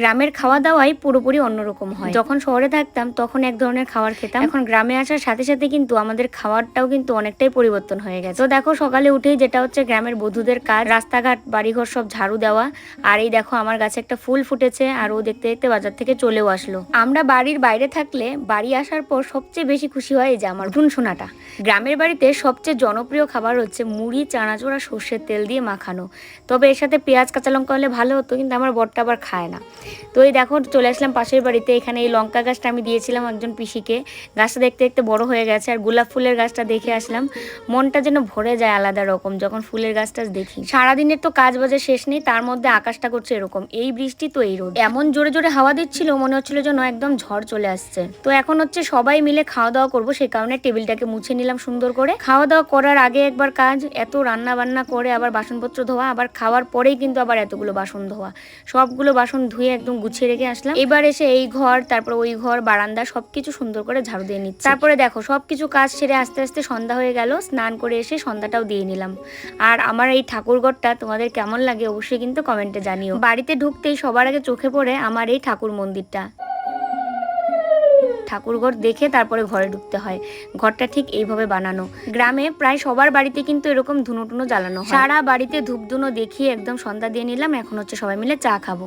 গ্রামের খাওয়া দাওয়াই পুরোপুরি অন্যরকম হয়। যখন শহরে থাকতাম তখন এক ধরনের খাবার খেতাম। এখন গ্রামে আসার সাথে সাথে কিন্তু আমাদের খাওয়ারটাও কিন্তু অনেকটাই পরিবর্তন হয়ে গেছে। তো দেখো সকালে উঠেই যেটা হচ্ছে গ্রামের বধূদের কাজ রাস্তাঘাট বাড়িঘর সব ঝাড়ু দেওয়া। আর এই দেখো আমার গাছে একটা ফুল ফুটেছে আর ও দেখতে দেখতে বাজার থেকে চলেও আসলো। আমরা বাড়ির বাইরে থাকলে বাড়ি আসার পর সবচেয়ে বেশি খুশি হয় এই যে আমার ভুন সোনাটা। গ্রামের বাড়িতে সবচেয়ে জনপ্রিয় খাবার হচ্ছে মুড়ি চানাচুর আর সর্ষের তেল দিয়ে মাখানো। তবে এর সাথে পেঁয়াজ কাঁচা লঙ্কা হলে ভালো হতো কিন্তু আমার বরটা আবার খায় না। তো এই দেখো, চলে আসলাম পাশের বাড়িতে। এখানে এই লঙ্কা গাছটা আমি দিয়েছিলাম একজন পিসিকে। গাছটা দেখতে দেখতে বড় হয়ে গেছে, আর গোলাপ ফুলের গাছটা দেখে আসলাম। মনটা যেন ভরে যায় আলাদা রকম, যখন ফুলের গাছটা দেখি। সারাদিনের তো কাজ বাজে শেষ নেই, তার মধ্যে আকাশটা করছে এরকম। এই বৃষ্টি তো এই রোদ। এমন জোরে জোরে হাওয়া দিচ্ছিল, মনে হচ্ছিল যেন একদম ঝড় চলে আসছে। তো এখন হচ্ছে সবাই মিলে খাওয়া দাওয়া করব সেই কারণে টেবিলটাকে মুছে নিলাম সুন্দর করে। খাওয়া দাওয়া করার আগে একবার কাজ, এত রান্না বান্না করে আবার বাসনপত্র ধোয়া, আবার খাওয়ার পরেই কিন্তু আবার এতগুলো বাসন ধোয়া। সবগুলো বাসন ধুয়ে একদম গুছিয়ে রেখে আসলাম। এবার এসে এই ঘর, তারপর ওই ঘর, বারান্দা সবকিছু সুন্দর করে ঝাড়ু দিয়ে নিচ্ছি। তারপরে দেখো, সবকিছু কাজ সেরে আস্তে আস্তে সন্ধ্যা হয়ে গেল, স্নান করে এসে সন্ধ্যাটাও দিয়ে নিলাম। আর আমার এই ঠাকুরঘরটা তোমাদের কেমন লাগে অবশ্যই কিন্তু কমেন্টে জানিও। বাড়িতে ঢুকতেই সবার আগে চোখে পড়ে আমার এই ঠাকুর মন্দিরটা। ঠাকুরঘর দেখে তারপরে ঘরে ঢুকতে হয়। ঘরটা ঠিক এইভাবে বানানো। গ্রামে প্রায় সবার বাড়িতে কিন্তু এরকম ধুনো টুনো জ্বালানো সারা বাড়িতে ধূপ ধুনো দেখিয়ে একদম সন্ধ্যা দিয়ে নিলাম, এখন হচ্ছে সবাই মিলে চা খাব।